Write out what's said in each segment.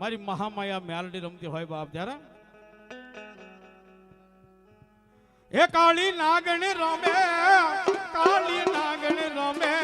મારી મહામાયા મેલડી રમતી હોય બાપ જરા એ કાળી નાગણી રમે કાળી નાગણી રમે.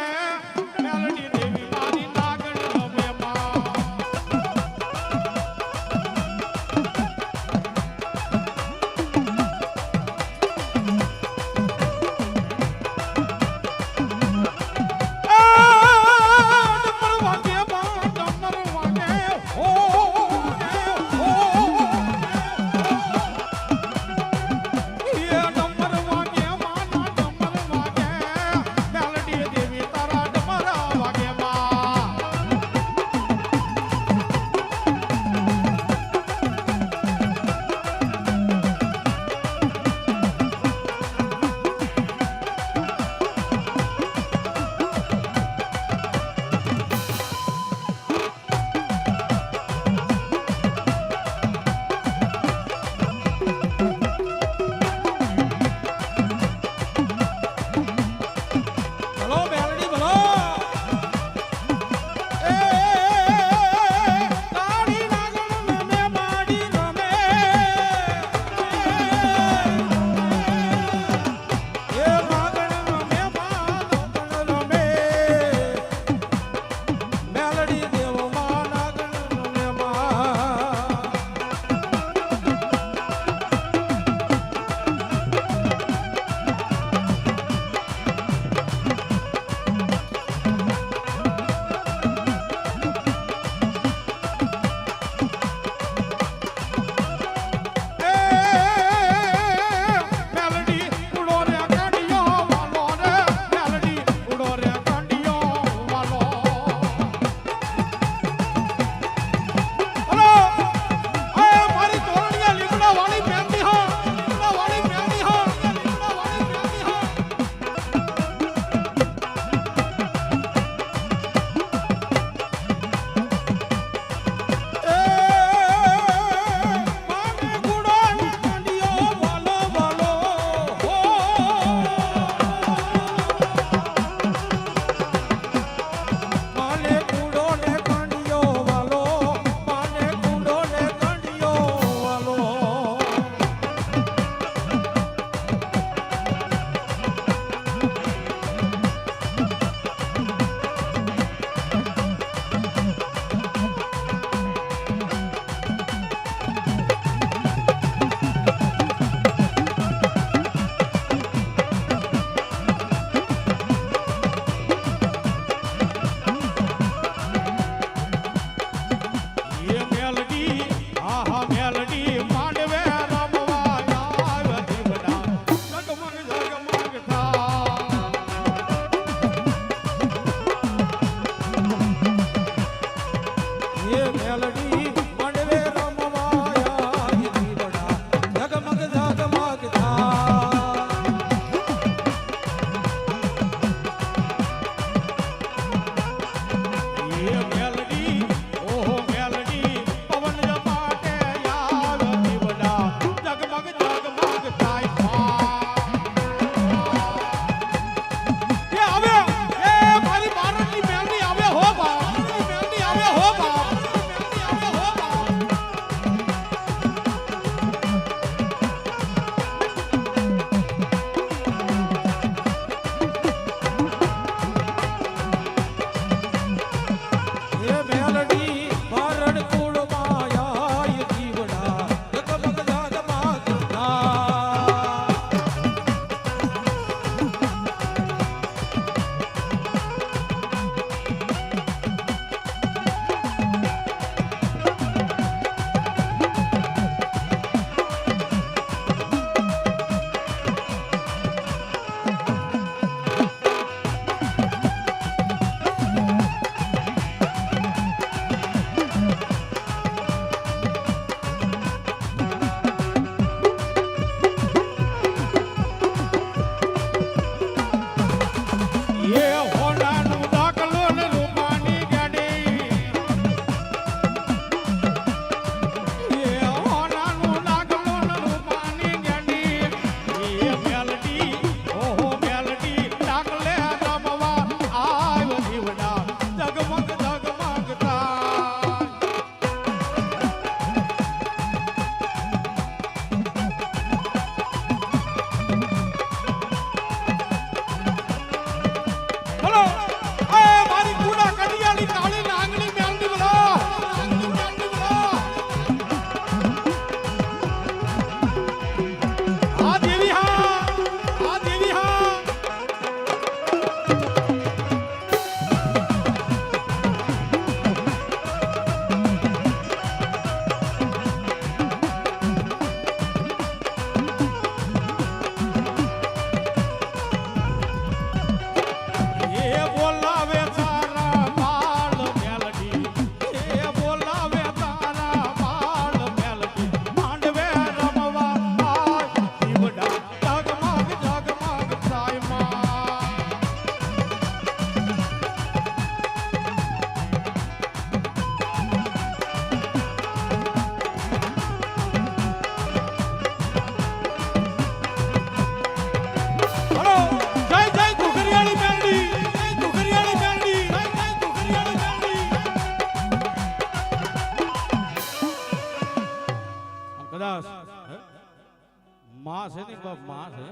માં છે ને, બાપમાં છે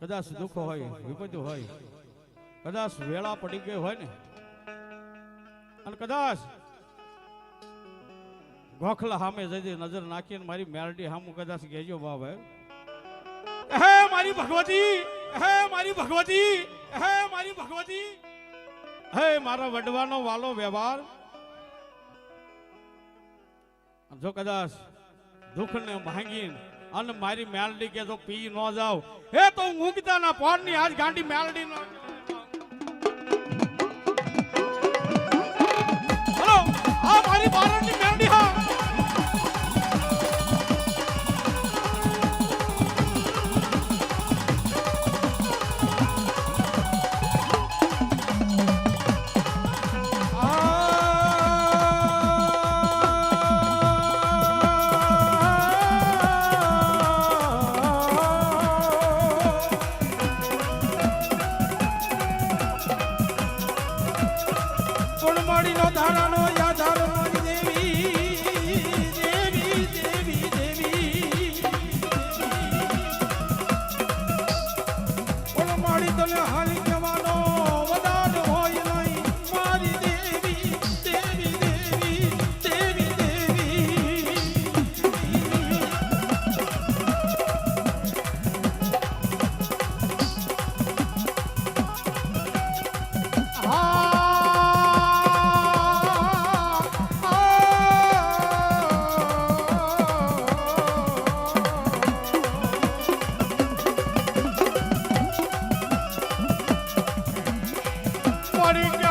કદાચ દુઃખ હોય વિપત્તિ હોય. કદાચ વેળા પડી ગઈ હોય ને. અને કદાચ ગોખલા સામે જઈ નજર નાખીને મારી મેરડી સામું કદાચ ગેજો બાપ હે મારી ભગવતી, હે મારી ભગવતી, હે મારી ભગવતી. હે મારા વડવાનો વાલો વ્યવહાર. જો કદાચ દુઃખને માંગીને અને મારી મેલડી કે જો પી ન જાવ. હે તો હું ઊંઘતાના પોરની આજ ગાંડી મેલડી નો હલો, આ મારી બારણની મારી ક્યાંકી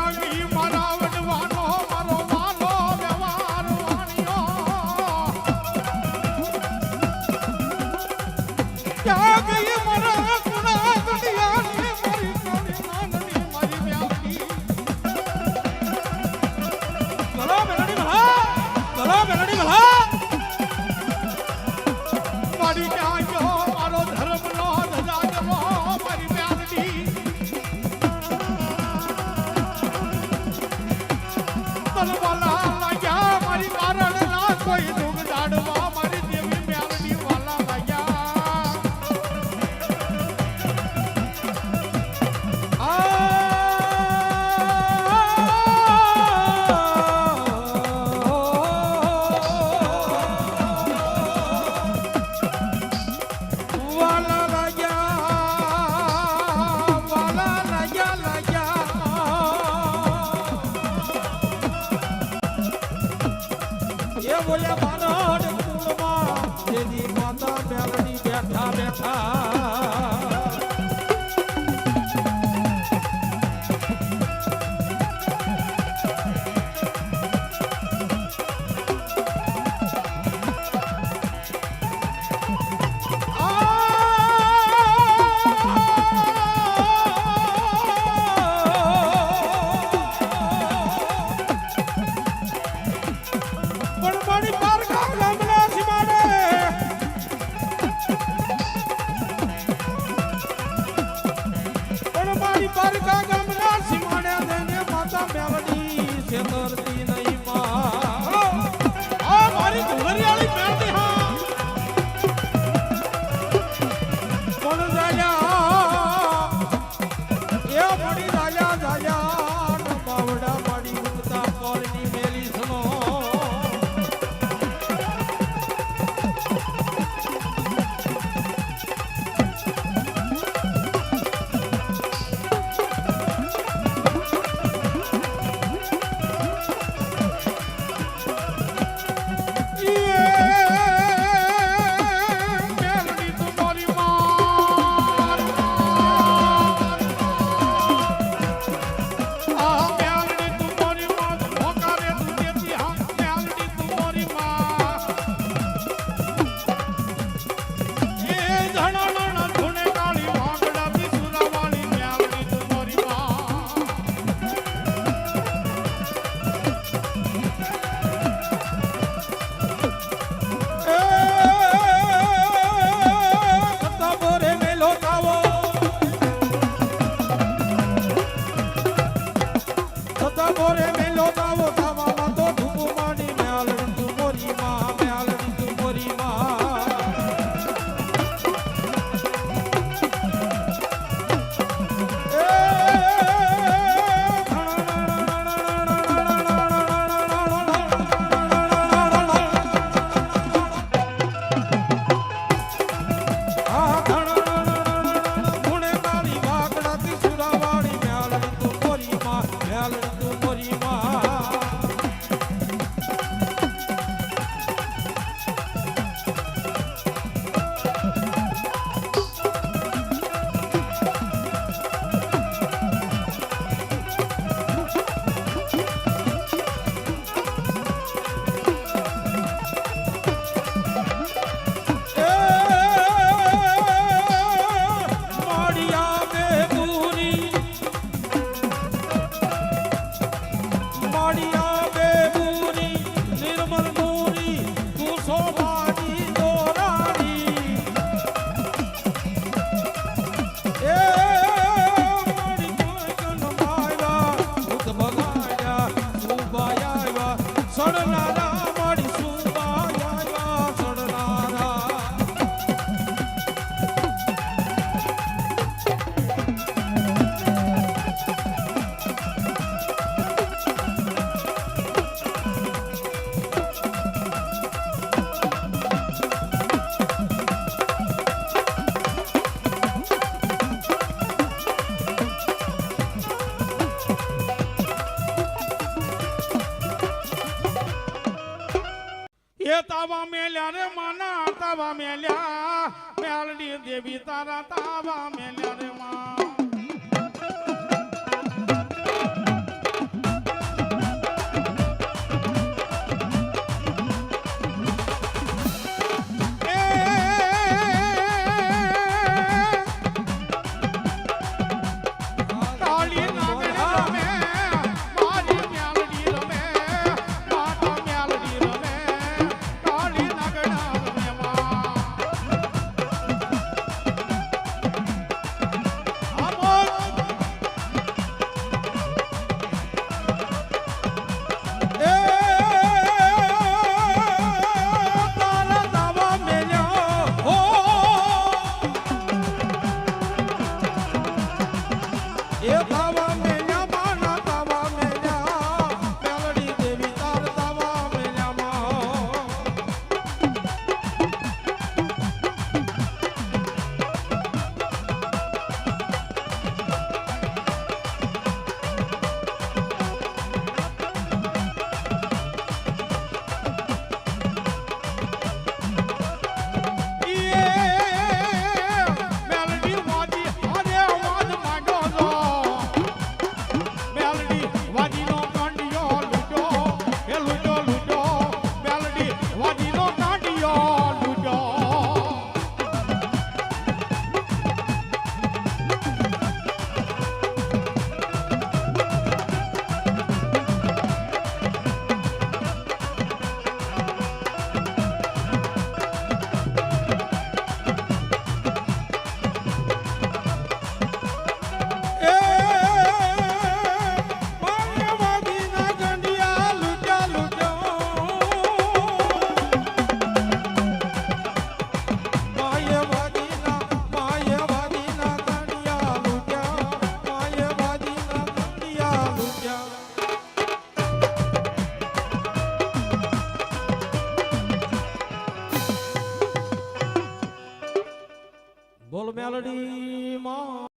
Hello. એ તાવા મેલ્યા રે માના તાવા મેલ્યા. મેલડી દેવી તારા તાવા મેલ્યા રે મા.